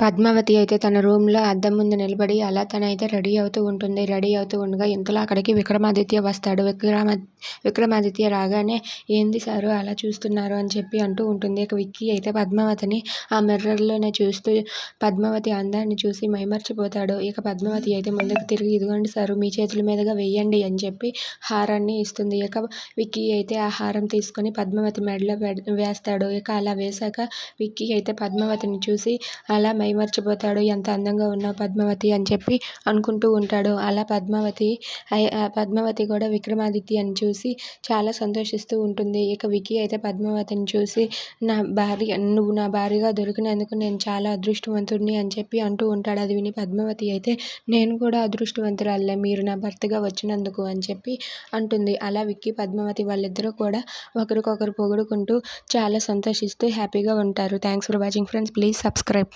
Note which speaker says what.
Speaker 1: పద్మావతి అయితే తన రూమ్లో అద్దం ముందు నిలబడి అలా తనైతే రెడీ అవుతూ ఉంటుంది. రెడీ అవుతూ ఉండగా ఇంతలో అక్కడికి విక్రమాదిత్య వస్తాడు. విక్రమ విక్రమాదిత్య రాగానే ఏంది సారు అలా చూస్తున్నారు? అని చెప్పి అంటూ ఉంటుంది. ఇక విక్కీ అయితే పద్మావతిని ఆ మిర్రర్లోనే చూస్తూ పద్మావతి అందాన్ని చూసి మైమర్చిపోతాడు. ఇక పద్మావతి అయితే ముందుకు తిరిగి ఇదిగోండి సారు మీ చేతుల మీదుగా వెయ్యండి అని చెప్పి హారాన్ని ఇస్తుంది. ఇక విక్కీ అయితే ఆ హారం తీసుకొని పద్మావతి మెడలో వేస్తాడు. ఇక అలా వేశాక విక్కీ అయితే పద్మావతిని చూసి అలా మైమర్చిపోతాడు. ఎంత అందంగా ఉన్నావు పద్మావతి అని చెప్పి అనుకుంటూ ఉంటాడు. అలా పద్మావతి పద్మావతి కూడా విక్రమాదిత్య అని చూసి చూసి చాలా సంతోషిస్తూ ఉంటుంది. ఇక విక్కీ అయితే పద్మావతిని చూసి నా భార్య నువ్వు నా భార్యగా దొరికినందుకు నేను చాలా అదృష్టవంతుడిని అని చెప్పి అంటూ ఉంటాడు. అది విని పద్మావతి అయితే నేను కూడా అదృష్టవంతురాలే మీరు నా భర్తగా వచ్చినందుకు అని చెప్పి అంటుంది. అలా విక్కీ పద్మావతి వాళ్ళిద్దరూ కూడా ఒకరికొకరు పొగుడుకుంటూ చాలా సంతోషిస్తూ హ్యాపీగా ఉంటారు. Thanks for watching friends please subscribe